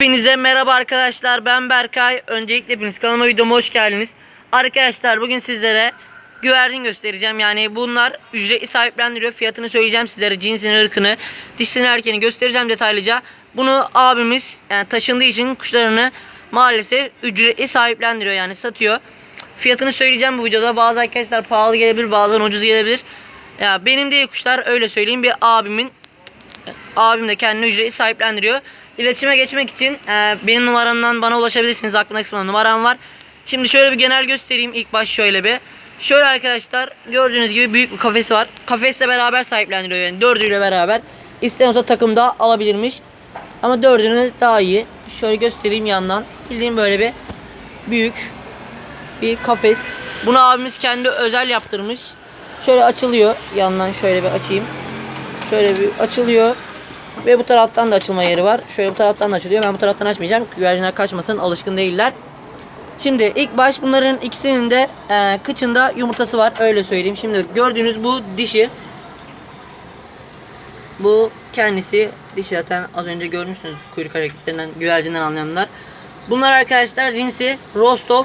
Hepinize merhaba arkadaşlar ben Berkay. Öncelikle hepiniz kanalıma videoma hoş geldiniz. Arkadaşlar bugün sizlere güvercin göstereceğim. Yani bunlar ücretli sahiplendiriyor. Fiyatını söyleyeceğim sizlere. Cinsini, ırkını, dişini, erkeğini göstereceğim detaylıca. Bunu abimiz yani taşındığı için kuşlarını maalesef ücretli sahiplendiriyor yani satıyor. Fiyatını söyleyeceğim bu videoda. Bazı arkadaşlar pahalı gelebilir, bazen ucuz gelebilir. Ya benim değil kuşlar öyle söyleyeyim. Bir abimin abim de kendini ücretli sahiplendiriyor. İletişime geçmek için e, benim numaramdan bana ulaşabilirsiniz. Aklına kısmında numaram var. Şimdi şöyle bir genel göstereyim. İlk baş şöyle bir. Şöyle arkadaşlar gördüğünüz gibi büyük bir kafesi var. Kafesle beraber sahiplendiriyor yani dördüyle beraber. İsteyen olsa takımda alabilirmiş. Ama dördünü daha iyi. Şöyle göstereyim yandan. Bildiğim böyle bir büyük bir kafes. Bunu abimiz kendi özel yaptırmış. Şöyle açılıyor. Yandan şöyle bir açayım. Şöyle bir açılıyor. Ve bu taraftan da açılma yeri var. Şöyle bu taraftan da açılıyor. Ben bu taraftan açmayacağım. Güvercinler kaçmasın. Alışkın değiller. Şimdi ilk baş bunların ikisinin de e, kıçında yumurtası var. Öyle söyleyeyim. Şimdi gördüğünüz bu dişi. Bu kendisi dişi zaten az önce görmüşsünüz kuyruk hareketlerinden güvercinden anlayanlar. Bunlar arkadaşlar cinsi Rostov.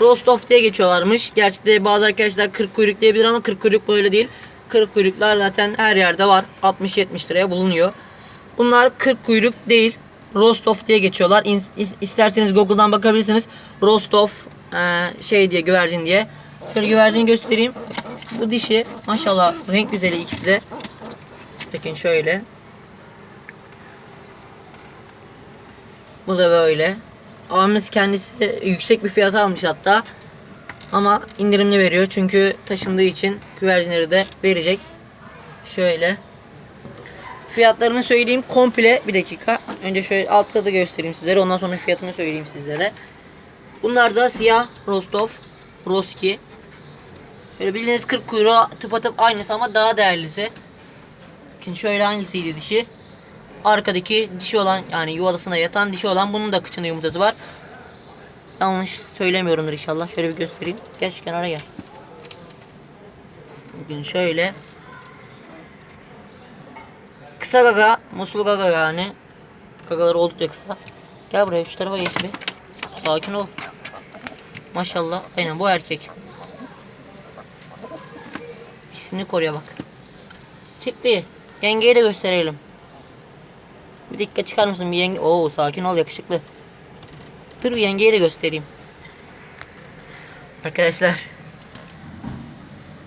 Rostov diye geçiyorlarmış. Gerçi de bazı arkadaşlar 40 kuyruk diyebilir ama 40 kuyruk böyle değil. 40 kuyruklar zaten her yerde var. 60-70 liraya bulunuyor. Bunlar 40 kuyruk değil. Rostov diye geçiyorlar. İsterseniz Google'dan bakabilirsiniz. Rostov e, şey diye güvercin diye. Şöyle güvercini göstereyim. Bu dişi maşallah renk güzeli ikisi de. Bakın şöyle. Bu da böyle. Abimiz kendisi yüksek bir fiyata almış hatta. Ama indirimli veriyor çünkü taşındığı için güvercinleri de verecek. Şöyle. Fiyatlarını söyleyeyim komple bir dakika. Önce şöyle altta da göstereyim sizlere. Ondan sonra fiyatını söyleyeyim sizlere. Bunlar da siyah Rostov. Roski. Böyle bildiğiniz 40 kuyruğu tıpatıp aynısı ama daha değerlisi. Şimdi şöyle hangisiydi dişi? Arkadaki dişi olan yani yuvasına yatan dişi olan bunun da kıçında yumurtası var. Yanlış söylemiyorumdur inşallah. Şöyle bir göstereyim. Gel şu kenara gel. Bugün şöyle. Kısa gaga, muslu gaga yani. Gagaları oldukça kısa. Gel buraya şu tarafa geç bir. Sakin ol. Maşallah. Aynen bu erkek. Hissini koruya bak. Çık bir. Yengeye de gösterelim. Bir dakika çıkar mısın bir yenge? Oo sakin ol yakışıklı. Dur bir yengeye de göstereyim. Arkadaşlar.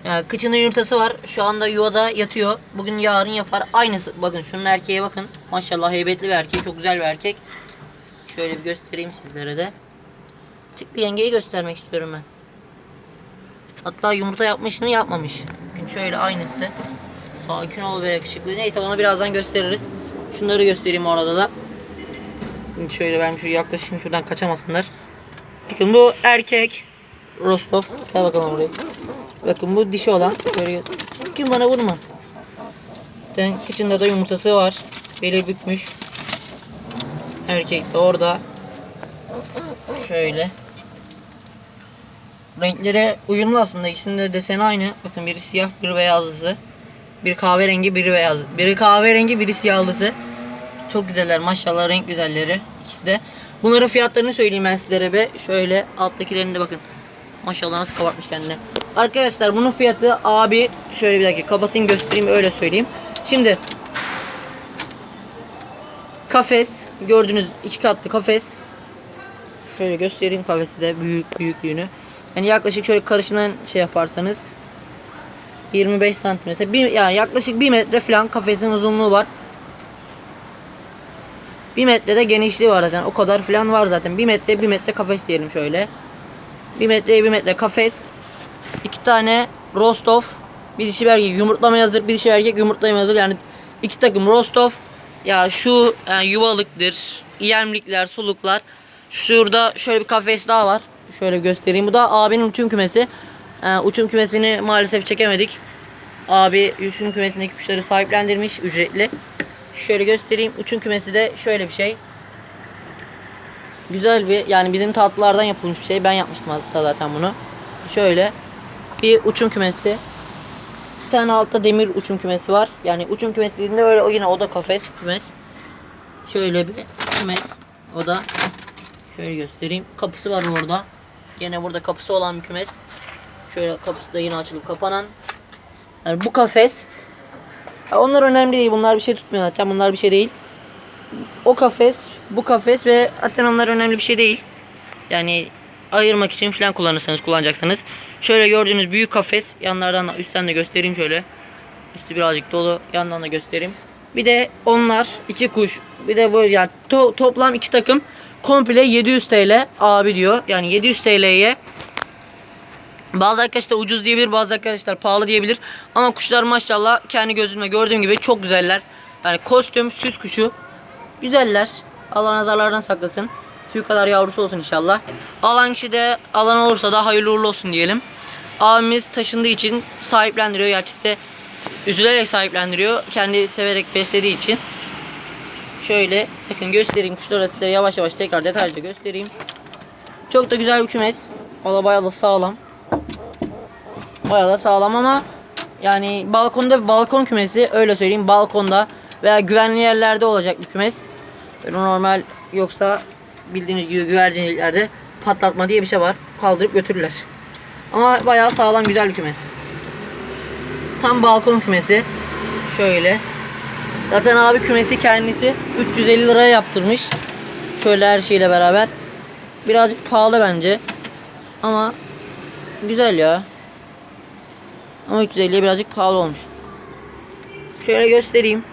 Ya kıçında yumurtası var. Şu anda yuvada yatıyor. Bugün yarın yapar. Aynısı. Bakın şunun erkeğe bakın. Maşallah heybetli bir erkek. Çok güzel bir erkek. Şöyle bir göstereyim sizlere de. Çık bir yengeyi göstermek istiyorum ben. Hatta yumurta yapmış mı yapmamış. Bakın şöyle aynısı. Sakin ol be yakışıklı. Neyse onu birazdan gösteririz. Şunları göstereyim orada da. Şimdi şöyle ben şu yaklaşayım şuradan kaçamasınlar. Bakın bu erkek Rostov. Gel bakalım buraya. Bakın bu dişi olan. Böyle Kim bana vurma. Zaten kıçında da yumurtası var. Beli bükmüş. Erkek de orada. Şöyle. Renkleri uyumlu aslında. İkisinin de deseni aynı. Bakın biri siyah, biri beyazlısı. Biri kahverengi, biri beyaz. Biri kahverengi, biri siyahlısı. Çok güzeller maşallah renk güzelleri ikisi de. Bunların fiyatlarını söyleyeyim ben sizlere be. Şöyle alttakilerini de bakın. Maşallah nasıl kabartmış kendine. Arkadaşlar bunun fiyatı abi şöyle bir dakika kapatayım göstereyim öyle söyleyeyim. Şimdi kafes gördüğünüz iki katlı kafes. Şöyle göstereyim kafesi de büyük büyüklüğünü. Yani yaklaşık şöyle karışımdan şey yaparsanız 25 santim mesela bir, yani yaklaşık 1 metre falan kafesin uzunluğu var. 1 metrede genişliği var zaten. O kadar falan var zaten. 1 metre 1 metre kafes diyelim şöyle. 1 metreye 1 metre kafes. 2 tane Rostov. Bir dişi bir erkek yumurtlamaya hazır. Bir dişi bir erkek yumurtlamaya hazır. Yani iki takım Rostov. Ya şu yani yuvalıktır. Yemlikler, suluklar. Şurada şöyle bir kafes daha var. Şöyle göstereyim. Bu da abinin uçum kümesi. Ee, uçum kümesini maalesef çekemedik. Abi uçum kümesindeki kuşları sahiplendirmiş ücretli. Şöyle göstereyim. Uçum kümesi de şöyle bir şey. Güzel bir yani bizim tatlılardan yapılmış bir şey. Ben yapmıştım hatta zaten bunu. Şöyle bir uçum kümesi. Bir tane altta demir uçum kümesi var. Yani uçum kümesi dediğinde öyle o yine o da kafes kümes. Şöyle bir kümes. O da şöyle göstereyim. Kapısı var orada. Gene burada kapısı olan bir kümes. Şöyle kapısı da yine açılıp kapanan. Yani bu kafes. Onlar önemli değil. Bunlar bir şey tutmuyor zaten. Bunlar bir şey değil. O kafes, bu kafes ve zaten onlar önemli bir şey değil. Yani ayırmak için falan kullanırsanız kullanacaksınız. Şöyle gördüğünüz büyük kafes. Yanlardan da üstten de göstereyim şöyle. Üstü birazcık dolu. Yandan da göstereyim. Bir de onlar iki kuş. Bir de böyle yani to- toplam iki takım komple 700 TL abi diyor. Yani 700 TL'ye bazı arkadaşlar ucuz diyebilir, bazı arkadaşlar pahalı diyebilir. Ama kuşlar maşallah kendi gözümle gördüğüm gibi çok güzeller. Yani kostüm, süs kuşu güzeller. Allah nazarlardan saklasın. Tüy kadar yavrusu olsun inşallah. Alan kişi de alan olursa da hayırlı uğurlu olsun diyelim. Abimiz taşındığı için sahiplendiriyor. Gerçekten üzülerek sahiplendiriyor. Kendi severek beslediği için. Şöyle bakın göstereyim kuşları size yavaş yavaş tekrar detaylıca göstereyim. Çok da güzel bir kümes. Valla bayağı da sağlam. Bayağı da sağlam ama yani balkonda balkon kümesi öyle söyleyeyim balkonda veya güvenli yerlerde olacak bir kümes. Böyle normal yoksa bildiğiniz gibi güvercinliklerde patlatma diye bir şey var. Kaldırıp götürürler. Ama bayağı sağlam güzel bir kümes. Tam balkon kümesi. Şöyle. Zaten abi kümesi kendisi 350 liraya yaptırmış. Şöyle her şeyle beraber. Birazcık pahalı bence. Ama güzel ya. Ama 350'ye birazcık pahalı olmuş. Şöyle göstereyim.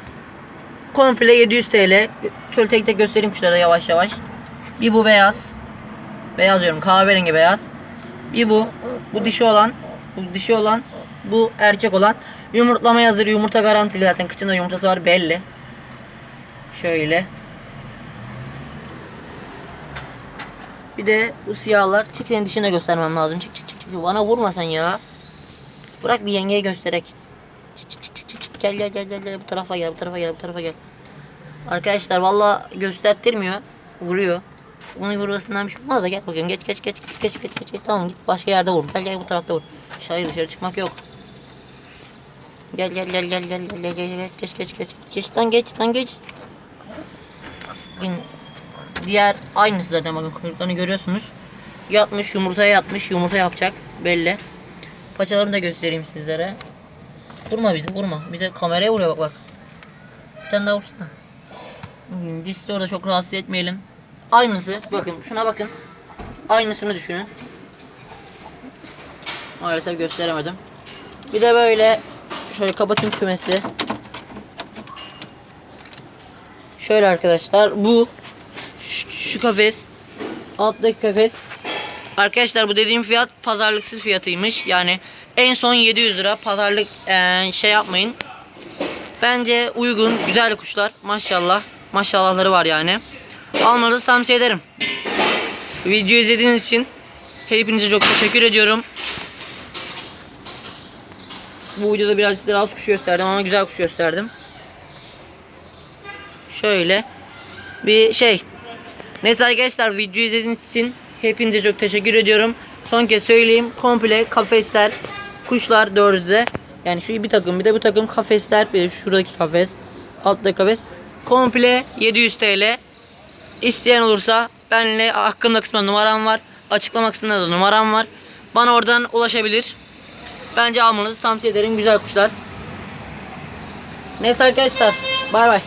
Komple 700 TL. Şöyle tek tek göstereyim kuşlara yavaş yavaş. Bir bu beyaz. Beyaz diyorum kahverengi beyaz. Bir bu. Bu dişi olan. Bu dişi olan. Bu erkek olan. Yumurtlamaya hazır. Yumurta garantili zaten. Kıçında yumurtası var belli. Şöyle. Bir de bu siyahlar. Çık senin dişine göstermem lazım. Çık çık çık. çık. Bana vurma sen ya. Bırak bir yengeye gösterek. Çık çık çık çık çık. Gel gel gel gel gel bu tarafa gel bu tarafa gel bu tarafa gel. Arkadaşlar valla göstertirmiyor. Vuruyor. Bunun vurmasından bir şey olmaz gel bakayım geç geç geç geç geç geç geç, tamam git başka yerde vur. Gel gel bu tarafta vur. Hayır dışarı çıkmak yok. Gel gel gel gel gel gel gel gel geç geç geç geç lan geç lan geç. Bugün diğer aynısı zaten bakın kuyruklarını görüyorsunuz. Yatmış yumurtaya yatmış yumurta yapacak belli. Paçalarını da göstereyim sizlere. Vurma bizi vurma. Bize kameraya vuruyor bak bak. Bir tane daha vursana. De orada çok rahatsız etmeyelim. Aynısı bakın şuna bakın. Aynısını düşünün. Maalesef gösteremedim. Bir de böyle şöyle kapatayım kümesi. Şöyle arkadaşlar bu şu, şu kafes alttaki kafes Arkadaşlar bu dediğim fiyat pazarlıksız fiyatıymış. Yani en son 700 lira pazarlık eee, şey yapmayın. Bence uygun, güzel kuşlar. Maşallah. Maşallahları var yani. Almanızı tavsiye ederim. Video izlediğiniz için hepinize çok teşekkür ediyorum. Bu videoda biraz sizlere az kuş gösterdim ama güzel kuş gösterdim. Şöyle bir şey. Neyse arkadaşlar video izlediğiniz için hepinize çok teşekkür ediyorum. Son kez söyleyeyim. Komple kafesler, kuşlar dördü de. Yani şu bir takım bir de bu takım kafesler. Şuradaki kafes. Alttaki kafes. Komple 700 TL. İsteyen olursa benimle hakkımda kısmında numaram var. Açıklama kısmında da numaram var. Bana oradan ulaşabilir. Bence almanızı tavsiye ederim. Güzel kuşlar. Neyse arkadaşlar. Bay bay.